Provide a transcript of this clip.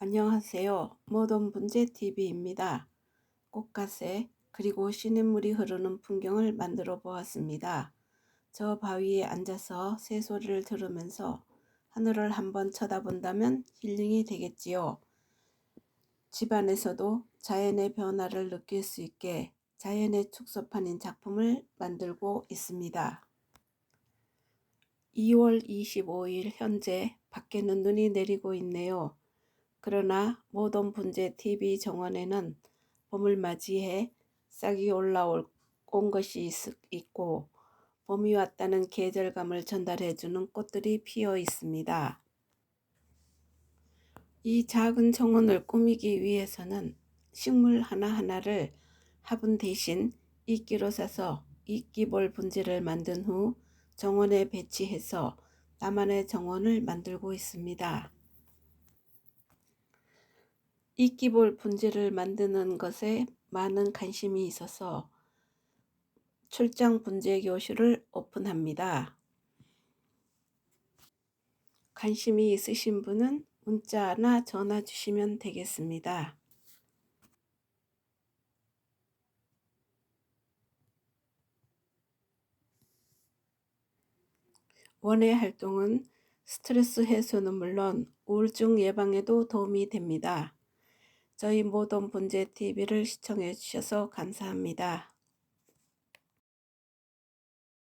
안녕하세요. 모던 분재 TV입니다. 꽃가세 그리고 시냇물이 흐르는 풍경을 만들어 보았습니다. 저 바위에 앉아서 새소리를 들으면서 하늘을 한번 쳐다본다면 힐링이 되겠지요. 집안에서도 자연의 변화를 느낄 수 있게 자연의 축소판인 작품을 만들고 있습니다. 2월 25일 현재 밖에는 눈이 내리고 있네요. 그러나 모든 분재 TV 정원에는 봄을 맞이해 싹이 올라올 온 것이 있- 있고 봄이 왔다는 계절감을 전달해주는 꽃들이 피어 있습니다. 이 작은 정원을 꾸미기 위해서는 식물 하나하나를 화분 대신 이끼로 사서 이끼볼 분재를 만든 후 정원에 배치해서 나만의 정원을 만들고 있습니다. 이끼볼 분재를 만드는 것에 많은 관심이 있어서 출장 분재 교실을 오픈합니다. 관심이 있으신 분은 문자나 전화 주시면 되겠습니다. 원의 활동은 스트레스 해소는 물론 우울증 예방에도 도움이 됩니다. 저희 모던 분재 TV를 시청해 주셔서 감사합니다.